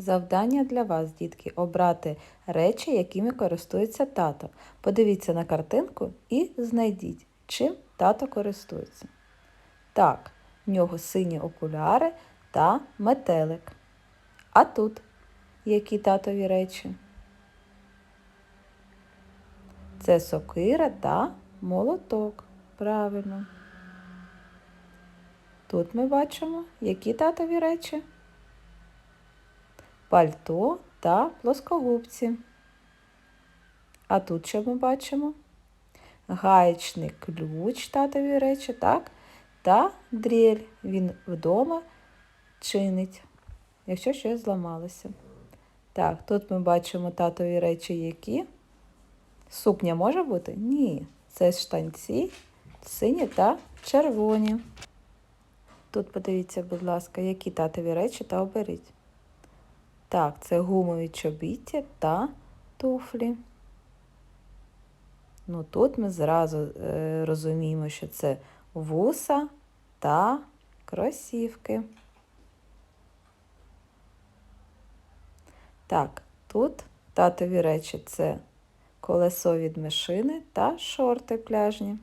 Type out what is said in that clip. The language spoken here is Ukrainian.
Завдання для вас, дітки, обрати речі, якими користується тато. Подивіться на картинку і знайдіть, чим тато користується. Так, в нього сині окуляри та метелик. А тут які татові речі? Це сокира та молоток. Правильно. Тут ми бачимо, які татові речі? Пальто та плоскогубці. А тут що ми бачимо? Гаєчний ключ татові речі, так? Та дрель. Він вдома чинить, якщо щось зламалося. Так, тут ми бачимо татові речі, які. Сукня може бути? Ні. Це штанці, сині та червоні. Тут подивіться, будь ласка, які татові речі та оберіть. Так, це гумові чобіття та туфлі. Ну, тут ми зразу е, розуміємо, що це вуса та кросівки. Так, тут татові речі це колесо від машини та шорти пляжні.